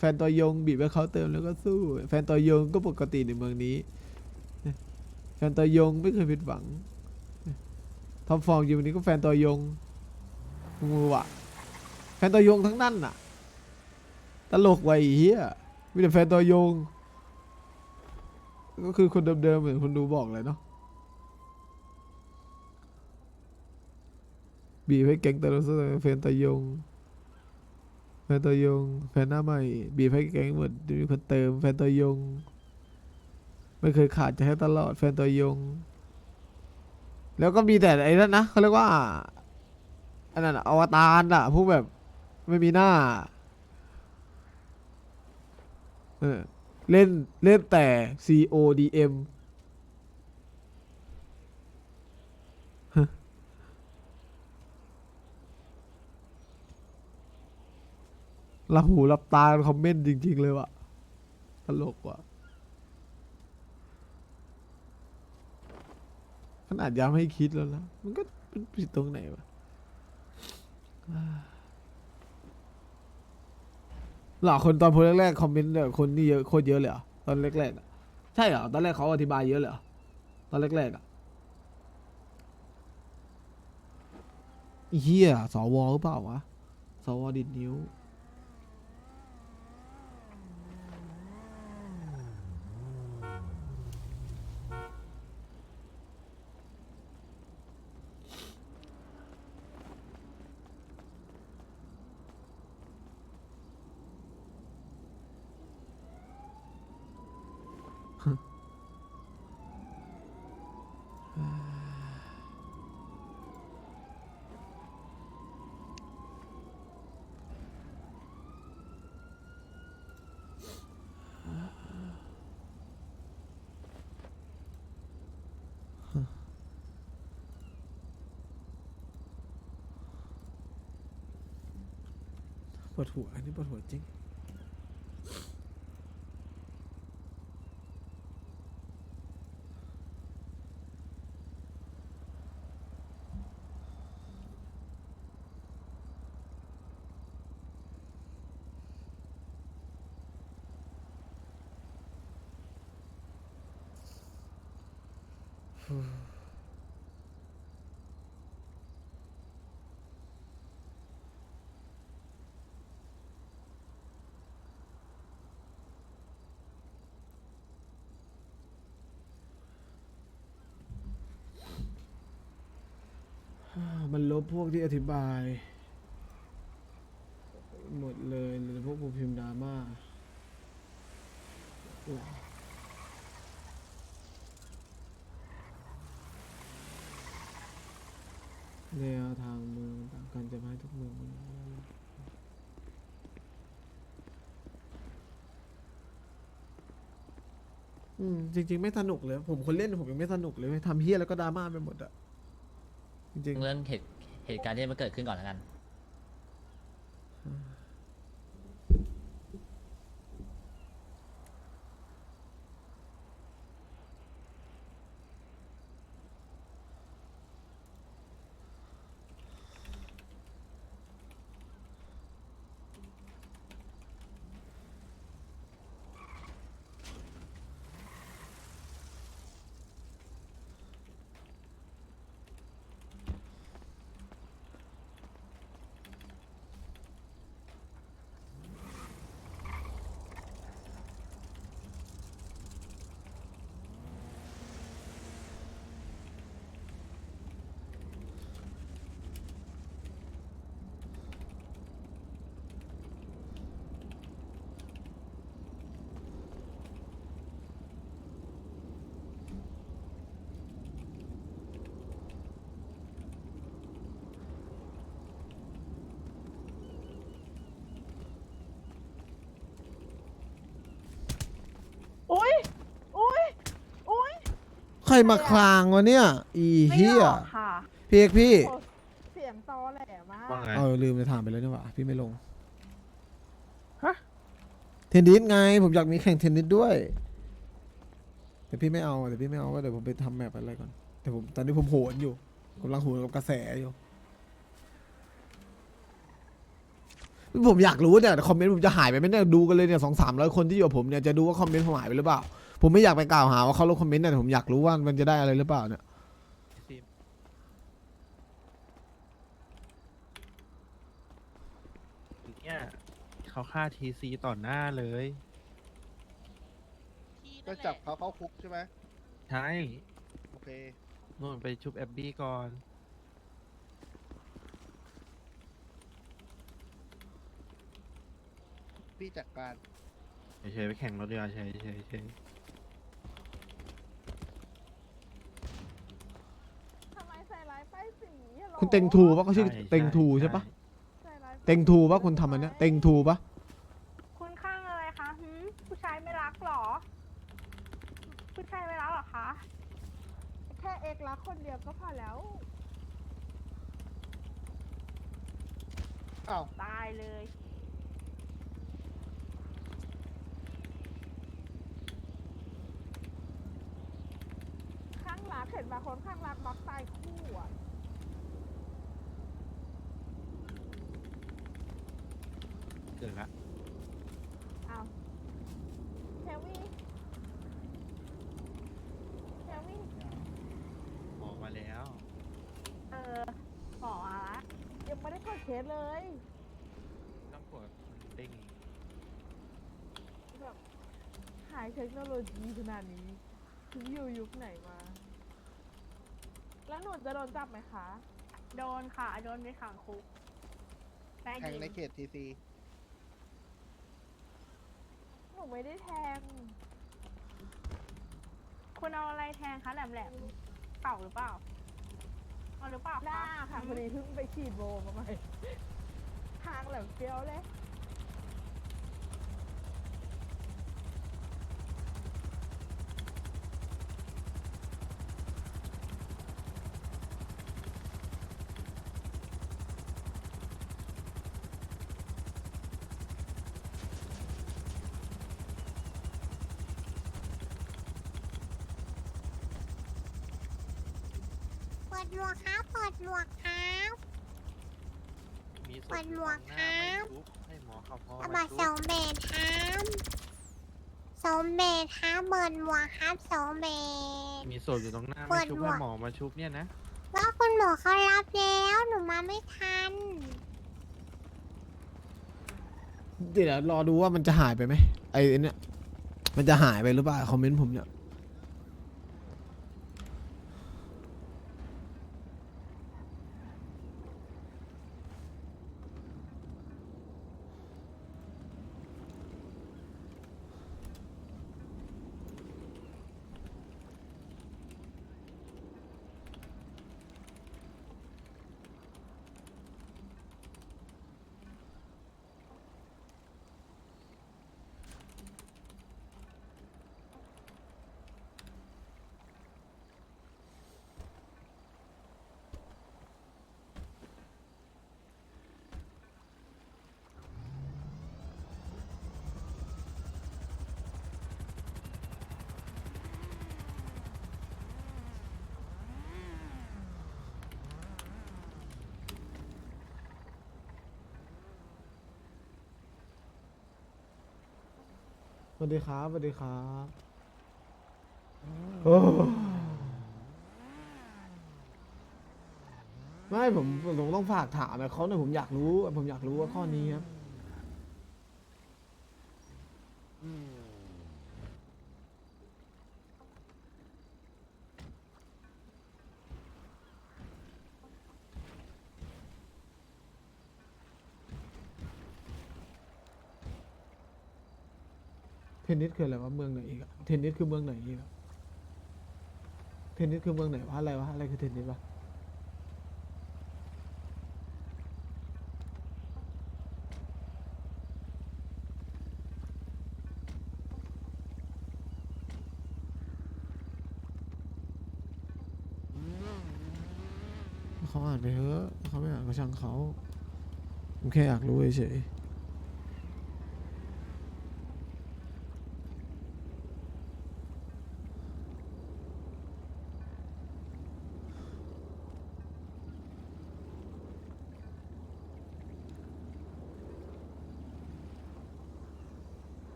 แฟนตัวยงบีบให้เขาเติมแล้วก็สู้ แฟนตัวยงก็ปกติในเมืองนี้ แฟนตัวยงไม่เคยผิดหวังท็อปฟอร์มอยู่วันนี้ก็แฟนตัวยงงูอะ แฟนตัวยงทั้งนั้นน่ะ ตลกไว้เฮียมีแต่แฟนตัวยง ก็คือคนเดิมๆเหมือนคนดูบอกเลยเนาะบีบให้แก๊งตอร์โซแฟนตายง ฟนตายง แฟนหน้าใหม่บีบให้แก๊งหมดมีคนเติม แฟนตายง ไม่เคยขาดจะให้ตลอด แฟนตายง แล้วก็มีแต่ไอ้นั่นนะเขาเรียกว่าอันนั้นอะอวตารอะพวกแบบไม่มีหน้าเออเล่นเล่นแต่ CODM หลับหูหลับตาคอมเมนต์จริง ๆ เลยว่ะตลกว่ะขนาดย้ำให้คิดแล้วนะมันก็เป็นผิดตรงไหนวะหล่อคนตอนโพสแรกๆคอมเมนต์เนี่ยคนนี่เยอะโคตรเยอะเลยเหรอตอนแรกๆอะใช่เหรอตอนแรกเขาอธิบายเยอะเลยเหรอตอนแรกๆอะไอ้เฮียสวหรือเปล่าวะสวดิดนิ้ว วดหัว อันนี้ปวดหัวจริง มันลบพวกที่อธิบาย หมดเลยเหลยพวกผู้พิมพ์ดราม่าแนวทางเมืองต่างกันจะให้ทุกเมืองอืมจริง ๆ ไม่สนุกเลย ผมคนเล่นผมยังไม่สนุกเลยทำเฮี้ยแล้วก็ดราม่าไปหมดอะ จริงๆ เรื่องเหตุเหตุการณ์ที่มันเกิดขึ้นก่อนแล้วกัน อุ้ยอุ้ยอุ้ย ใคร มาคลางวะเนี่ย อีไม่เฮียหรอกค่ะพี่เอกพี่โอ้เสียงตอแหลมากว่าไง เออลืมจะถามไปแล้วนี่หว่าพี่ไม่ลง ฮะ เทนนิสไง ผมอยากมีแข่งเทนนิสด้วย แต่พี่ไม่เอาแต่พี่ไม่เอาก็เดี๋ยวผมไปทำแมปอะไรก่อน แต่ผมตอนนี้ผมโหนอยู่กำลังโหนกับกระแสอยู่ผมอยากรู้เนี่ยคอมเมนต์ผมจะหายไปไหมเนี่ยดูกันเลยเนี่ยสองสามร้อยคนที่อยู่กับผมเนี่ยจะดูว่าคอมเมนต์ผมหายไปหรือเปล่า ผมไม่อยากไปกล่าวหาว่าเขาลบคอมเมนต์เนี่ยแต่ผมอยากรู้ว่ามันจะได้อะไรหรือเปล่าเนี่ยซิมเนี่ยเขาฆ่าทีซีต่อหน้าเลยก็จับเขาเข้าคุกใช่ไหมใช่โอเค นู่นไปชุบแอบบี้ก่อน พี่จัดการ เฉยๆไปแข่งรถเรือเฉยๆเฉยๆเฉยทำไมใส่ร้ายป้ายสีฮัลโหลคุณเต็งทูปะเขาชื่อใช่เต็งทูใช่ปะใส่ร้ายป้ายสีเต็งทูปะคุณทำอันเนี้ยเต็งทูปะคุณข้างอะไรคะหืมผู้ชายไม่รักหรอ ผู้ชายไม่รักหรอคะ แค่เอกรักคนเดียวก็พอแล้ว อ้าว ตายเลย ข้าง รักเห็นมาคนข้างรักมักตายคู่อะๆเกิดละอ้าวแควี่แควี่หมอมาแล้ว เออหมอมาละยังไม่ได้กดเคสเลยต้องกดมันเด้งแบบหายเทคโนโลยีขนาดนี้ถึงอยู่ยุคไหนมา แล้วหนูจะโดนจับไหมคะ โดนค่ะ โดนไปขังคุกได้แทงยินในเขตทีซีหนูไม่ได้แทง คุณเอาอะไรแทงคะแหลมแหลมๆเป่าหรือเปล่าเอาหรือเปล่าหน้าคะ ค่ะพอดีเพิ่งไปฉีดโบมาใหม่ทางแหลมเฟี้ยวเลย ดหมวกครับเปิดหมวกครับมีศพเปิดหมวกอยู่ตรงหน้าครับไม่ชุบให้หมอเขาพอเอามาบัตรสชุอบงเบทครับสองเบทครับเปิดหมวกครับสองเบท มีศพอยู่ตรงหน้าเปิไม่ดชุบหมวให้กหมอมาชุบเนี่ยนะ ว่าคุณหมอเขารับแล้วหนูมาไม่ทัน เดี๋ยวรอดูว่ามันจะหายไปไหมไอ้เนี่ยมันจะหายไปหรือเปล่าคอมเมนต์ผมเนี่ย วัสดีครับสวัสดีครับโอ้ไม่ผมผมต้องฝากถามนะเขาเนี่ยผมอยากรู้ ผมอยากรู้ว่าข้อนี้ครับ นนิสคืออะไรวะเมืองไหนอีกอะเทนนิสคือเมืองไหนอีกอะเทนนิสคือเมืองไหนวะอะไรวะอะไรคือเทนนิสวะเขาอ่านไปเถอะเขาไม่อ่านก็ช่างเขาผมแค่อยากรู้เฉยๆ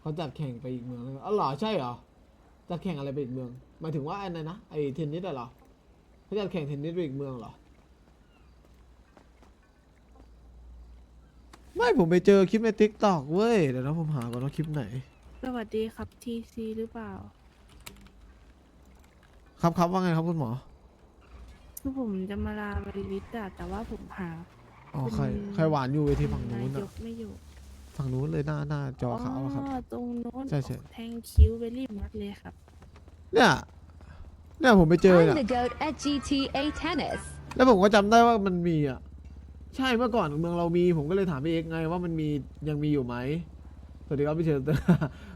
เขาจัดแข่งไปอีกเมืองแล้วอ๋อเหรอใช่เหรอจัดแข่งอะไรไปอีกเมืองหมายถึงว่าไอ้นั่นนะไอ้เทนนิสอะเหรอเขาจัดแข่งเทนนิสไปอีกเมืองเหรอไม่ผมไปเจอคลิปในทิกตอกเว้ยเดี๋ยวนะผมหาก่อนว่าคลิปไหน สวัสดีครับทีซีหรือเปล่า ครับครับว่าไงครับคุณหมอคือผมจะมาลาบริวิตอะแต่ว่าผมหาอ๋อใครใครหวานอยู่เวทีฝั่งนู้นนายอะกไม่อยู่ ฝั่งนู้นเลยหน้าหน้าจอขาวอะครับอ๋อตรงโน้นใช่ใช่ แทงคิ้วเวลี่มัดเลยครับ เนี่ยเนี่ยผมไปเจอ I'm เนี่ย the goat at GTA Tennis. แล้วผมก็จำได้ว่ามันมีอะ ใช่เมื่อก่อนเมืองเรามีผมก็เลยถามพี่เอกไงว่ามันมียังมีอยู่ไหมสวัสดีครับพี่เชิญ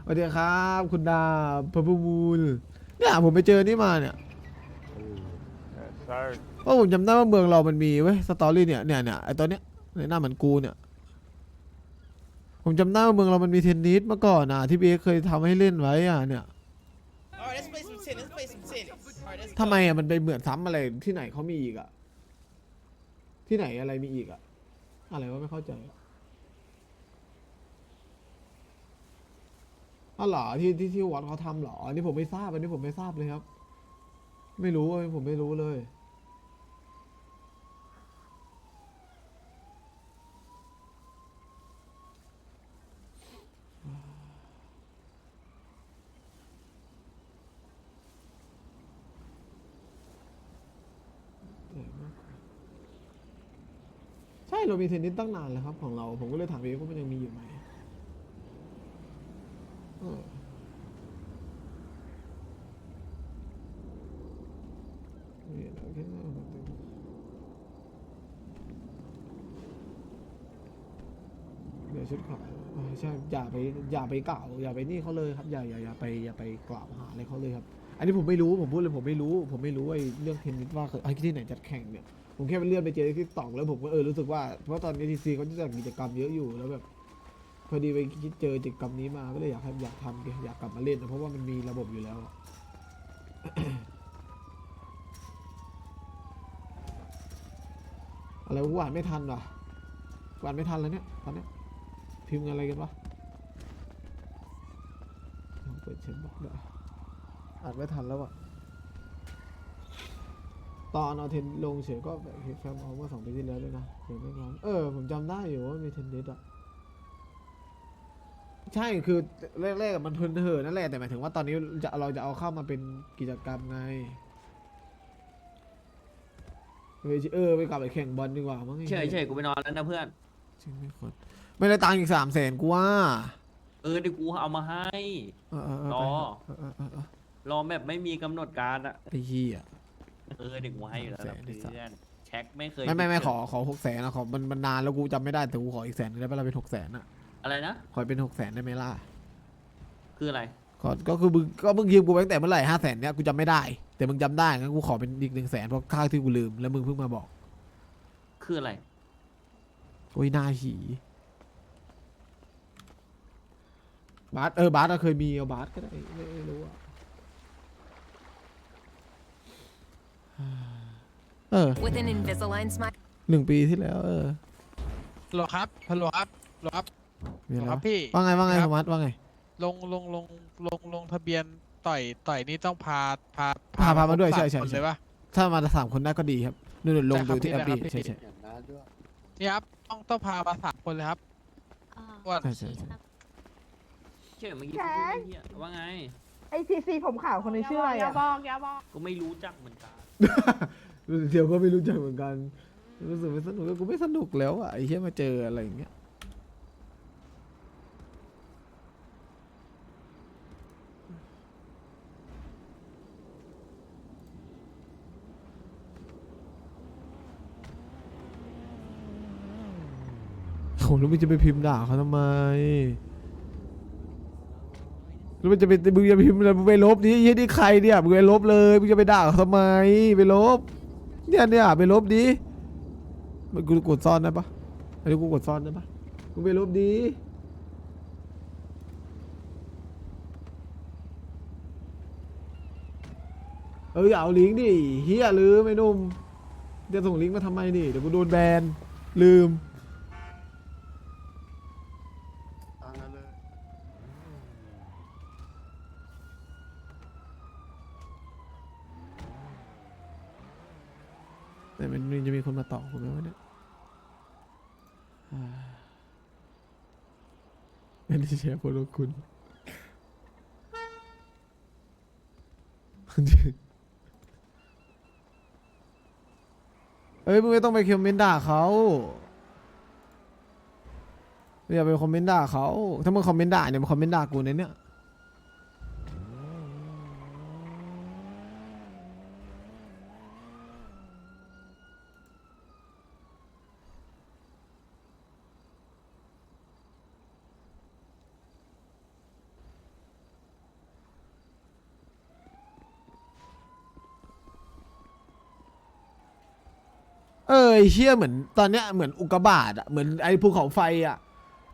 สวัสดีครับ คุณดาพระมูลเนี่ยผมไปเจอนี่มาเนี่ยเพราะผมจำได้ว่าเมืองเรามันมีเว้ยสตอรี่เนี่ยเนี่ยเนี่ยไอตัวเนี้ยในหน้าเหมือนกูเนี่ย ผมจำได้ว่าเมืองเรามันมีเทนนิสเมื่อก่อนอะที่พี่เอกเคยทำให้เล่นไว้อะเนี่ย Alright, let's play some tennis. Let's play some tennis. Alright, let's ทำไมอะมันไปเหมือนซ้ำอะไรที่ไหนเขามีอีกอะ ที่ไหนอะไรมีอีกอะ อะไรวะไม่เข้าใจอ๋อเหรอที่ที่ที่วัดเขาทำเหรออันนี้ผมไม่ทราบอันนี้ผมไม่ทราบเลยครับ ไม่รู้อันนี้ผมไม่รู้เลยใช่ เรามีเทนนิสตั้งนานแล้วครับของเรา ผมก็เลยถามเองว่ามันยังมีอยู่ไหมเดี๋ยวชุดขาวใช่อย่าไปอย่าไปกล่าวอย่าไปนี่เขาเลยครับอย่าอย่าอย่าไปอย่าไปกล่าวหาอะไรเขาเลยครับ อันนี้ผมไม่รู้ผมพูดเลยผมไม่รู้ ผมไม่รู้ไอ้เรื่องเทนนิสว่าเคยไอ้ที่ไหนจัดแข่งเนี่ย ผมแค่ไปเลื่อนไปเจอที่ตอกแล้วผมก็เออรู้สึกว่าเพราะตอนนี้ทีซีเขาจะจัดกิจกรรมเยอะอยู่แล้วแบบพอดีไปคิดเจอกิจกรรมนี้มาก็เลยอยากให้อยากทำอยากกลับมาเล่นนะเพราะว่ามันมีระบบอยู่แล้วอะไรวะอ่านไม่ทันว่ะกูอ่านไม่ทันแล้วเนี่ยตอนเนี้ยพิมพ์อะไรกันวะเปิดเช็คบอกด้วยอ่านไม่ทันแล้วอะ ตอนเอาเทนลงเฉยก็แบบแฟมเอาเมื่อสองปีที่แล้วด้วยนะเดี๋ยวไม่ร้อนเออ ผมจำได้อยู่ว่ามีเทนนิสอะ ใช่คือแรกๆอะมันเพลินเถอะนั่นแหละแต่หมายถึงว่าตอนนี้จะเราจะเอาเข้ามาเป็นกิจกรรมไงเออเออไปกลับไปแข่งบอลดีกว่ามั้งไอ้เฉยหี้เฉยกูไปนอนแล้วนะเพื่อนจริงไม่ควรไม่ได้ตังค์อีกสามแสนกูว่า เออเดี๋ยวกูเอามาให้เออเออเออรอเออเออเออเออรอแบบไม่มีกำหนดการอะไอ้เหี้ย เออเดี๋ยวกูให้อยู่แล้วนะแสนที่เพื่สามอนเช็คไม่เคยไม่ไม่ไม่ผิดขอขอหกแสนนะขอมันมันนานแล้วกูจำไม่ได้แต่กูขออีกแสนนึงได้ปะเราเป็นหกแสนอะอะไรนะ ขอเป็นหกแสนได้ไหมล่ะคืออะไร ก็ก็คือมึงก็มึงยืมกูไปตั้งแต่เมื่อไหร่ห้าแสนเนี้ยกูจำไม่ได้ แต่มึงจำได้งั้นกูขอเป็นอีกหนึ่งแสนเพราะค่าที่กูลืมแล้วมึงเพิ่งมาบอกคืออะไรโอ้ยหน้าหีบาสเออบาสอะเคยมีเอาบาสก็ได้ไม่ไม่รู้อะ เออ With an Invisalign smile. หนึ่งปีที่แล้ว เออฮัลโหลครับฮัลโหลครับฮัลโหลครับ มีอะไรครัวะบพี่ว่าไงว่าไงคสรับ มัติว่าไง ลงลงลงลงลงทะเบียนต่อยต่อยนี่ต้องพาพาพาพามาด้วยครบใช่สใช่ คนใช่เลยปะ ถ้ามาสามคนได้ก็ดีครับนู่นๆลงได้ครับดูที่พี่แอปดีได้ครับใช่พี่ใช่ อย่างนั้นด้วย นี่ครับต้องต้องพามาสามคนเลยครับว่าใช่ใช่ใช่เฉยเมื่อกี้กูพูดไอ้เหี้ยว่าไง ไอทีซีผมขาวคนนี้ชื่ออะไรอย่าอะ บอกอย่าบอกกูไม่รู้จักเหมือนกัน เดี๋ยวก็ไม่รู้จักเหมือนกันรู้สึกไม่สนุกกูไม่สนุกแล้วอะไอ้เหี้ยมาเจออะไรอย่างเงี้ยโหแล้วมึงจะไปพิมพ์ด่าเขาทำไมแล้วมันจะไปมึงจะไปพิมพ์อะไรมึงไปลบดิเฮ้ยนี่ใครเนี่ยมึงไปลบเลยมึงจะไปด่าเขาทำไมไปลบ เนี่ยเนี่ยไปลบดีมันกูกดซ่อนได้ปะอันนี้กูกดซ่อนได้ปะกูไปลบดีเอออย่าเอาลิงก์ดิเฮียลืมไอ้นุ่มจะส่งลิงก์มาทำไมดิเดี๋ยวกูโดนแบนลืม เอางั้นเลย แต่มันมันจะมีคนมาต่อผมไหมวะเนี่ยอ่า ไม่ได้แชร์โพสต์ของคุณเอ้ยมึงไม่ต้องไปคอมเมนต์ด่าเขาอย่าไปคอมเมนต์ด่าเขาถ้ามึงคอมเมนต์ด่าเนี่ยมึงคอมเมนต์ด่ากูนเนี่ย เออไอ้เชี่ยเหมือนตอนเนี้ยเหมือนอุกกาบาตอะเหมือนไอ้ภูเขาไฟอะ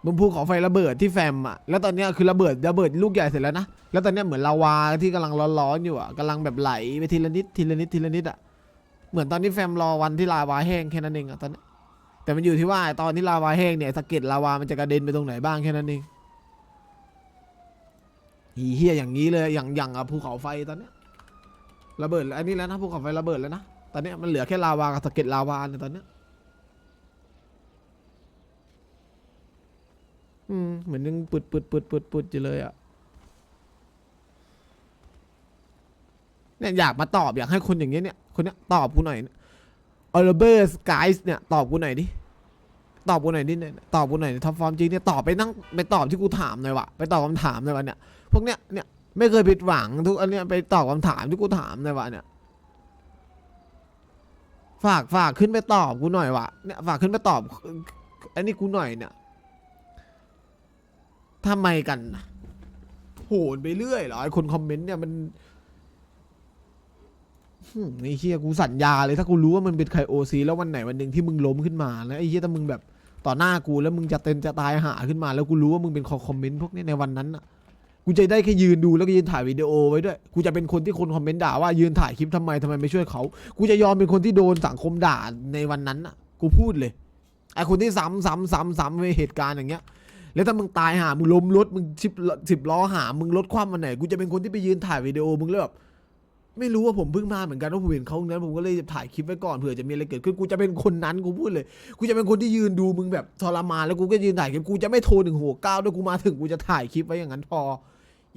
บนภูเขาไฟระเบิดที่แฟมอะแล้วตอนเนี้ยคือระเบิดระเบิดลูกใหญ่เสร็จแล้วนะแล้วตอนเนี้ยเหมือนลาวาที่กำลังร้อนๆอยู่อะกำลังแบบไหลไปทีละนิดทีละนิดทีละนิดอะเหมือนตอนนี้แฟมรอวันที่ลาวาแห้งแค่นั้นเองอะตอนเนี้ยแต่มันอยู่ที่ว่าตอนที่ลาวาแห้งเนี่ยสะเก็ดลาวามันจะกระเด็นไปตรงไหนบ้างแค่นั้นเองอีเฮียอย่างนี้เลยอย่างอย่างอะภูเขาไฟตอนเนี้ยระเบิดอันนี้แล้วนะภูเขาไฟระเบิดแล้วนะ ตอนเนี้ยมันเหลือแค่ลาวากับสะเก็ดลาวาเนี่ยตอนเนี้ยอืมเหมือนยังปุดปุดปุดปุดปุดอยู่เลยอะเนี่ยอยากมาตอบอยากให้คนอย่างเงี้ยเนี่ยคนเนี้ยตอบกูหน่อยออลเบอร์สกายส์เนี่ยตอบกูหน่อยดิตอบกูหน่อยดิเนี่ยตอบกูหน่อยท็อปฟอร์มจริงเนี่ยตอบไปนั่งไปตอบที่กูถามหน่อยวะไปตอบคำถามหน่อยวะเนี่ยพวกเนี้ยเนี่ยไม่เคยผิดหวังทุกอันเนี้ยไปตอบคำถามที่กูถามหน่อยวะเนี่ย ฝากฝากขึ้นไปตอบกูหน่อยวะเนี่ยฝากขึ้นไปตอบอันนี้กูหน่อยเนี่ยทำไมกันโหนไปเรื่อยเหรอไอคนคอมเมนต์เนี่ยมันหึไอ้เฮียกูสัญญาเลยถ้ากูรู้ว่ามันเป็นไครโอซีแล้ววันไหนวันหนึ่งที่มึงล้มขึ้นมาแล้วไอ้เฮียถ้ามึงแบบต่อหน้ากูแล้วมึงจะเต็นจะตายหาขึ้นมา แล้วกูรู้ว่ามึงเป็นคอคอมเมนต์พวกนี้ในวันนั้นอะ กูจะได้แค่ยืนดูแล้วก็ยืนถ่ายวิดีโอไว้ด้วย กูจะเป็นคนที่คนคอมเมนต์ด่าว่ายืนถ่ายคลิปทำไมทำไมไม่ช่วยเขา กูจะยอมเป็นคนที่โดนสังคมด่าในวันนั้นน่ะ กูพูดเลยไอคนที่ซ้ำซ้ำซ้ำซ้ำในเหตุการณ์อย่างเงี้ย แล้วถ้ามึงตายหามึงล้มรถมึงชิบสิบล้อหามึงรถคว่ำมันไหน กูจะเป็นคนที่ไปยืนถ่ายวิดีโอมึงเลยแบบ ไม่รู้ว่าผมเพิ่งมาเหมือนกันว่าผมเห็นเขานั้น ผมก็เลยถ่ายคลิปไว้ก่อนเผื่อจะมีอะไรเกิดขึ้นกูจะเป็นคนนั้นกูพูดเลย กูจะเป็นคนที่ยืนดูมึงแบบทรมานแล้วกูก็ยืนถ่ายคลิปกูจะไม่โทรหนึ่งหัวก้าวด้วยกูมาถึงกูจะถ่ายคลิปไว้อย่างนั้นพอ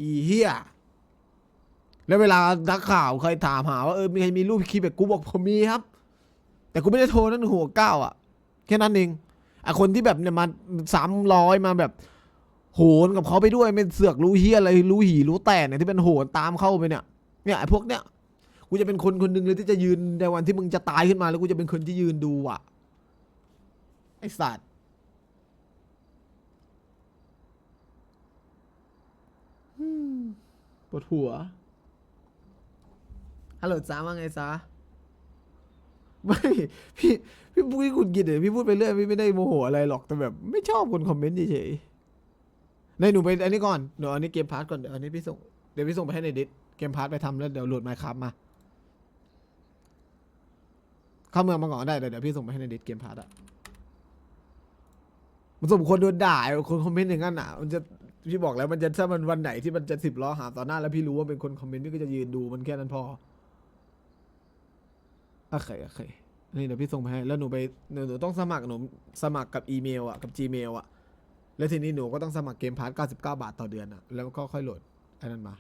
อีเฮียแล้วเวลานักข่าวเคยถามหาว่าเออมีใครมีรูปคลิปแบบกูบอกผมมีครับ แต่กูไม่ได้โทรนั่นหัวก้าวอะแค่นั้นเองไอคนที่แบบเนี่ยมาสามร้อยมาแบบโหนกับเขาไปด้วยไม่เสือกรู้เฮียอะไรรู้หีรู้แต่เนี่ยที่เป็นโหนตามเข้าไปเนี่ยเนี่ยไอพวกเนี้ย กูจะเป็นคนคนหนึ่งเลยที่จะยืนในวันที่มึงจะตายขึ้นมาแล้วกูจะเป็นคนที่ยืนดูอะ ไอสัตว์ปวดหัว ฮัลโหลจ้าว่าไงจ้าไม่พี่พี่พูดให้คุณกินเดี๋ยวพี่พูดไปเรื่อยพี่ไม่ได้โมโหอะไรหรอกแต่แบบ ไม่ชอบคนคอมเมนต์เฉยๆในหนูไปอันนี้ก่อนเดี๋ยวอันนี้เกมพาร์ทก่อนเดี๋ยวอันนี้พี่ส่งเดี๋ยวพี่ส่งไปให้ในดิสเกมพาร์ทไปทำแล้วเดี๋ยวโหลดไมค์ครับมา เข้าเมืองมาก่อนได้เดี๋ยวเดี๋ยวพี่ส่งไปให้ในดิสเกมพาร์ทอะมันสมควรโดนด่าคนคอมเมนต์อย่างนั้นอะ มันจะพี่บอกแล้วมันจะถ้ามันวันไหนที่มันจะสิบล้อหาต่อหน้าแล้วพี่รู้ว่าเป็นคนคอมเมนต์พี่ก็จะยืนดูมันแค่นั้นพอโอเคโอเคนี่เดี๋ยวพี่ส่งไปให้แล้วหนูไปหนูหนูต้องสมัครหนูสมัครกับอีเมลอะกับ Gmail อะแล้วทีนี้หนูก็ต้องสมัครเกมพาร์ท99 บาทต่อเดือนอะแล้วก็ค่อยโหลดไอ้นั่นมา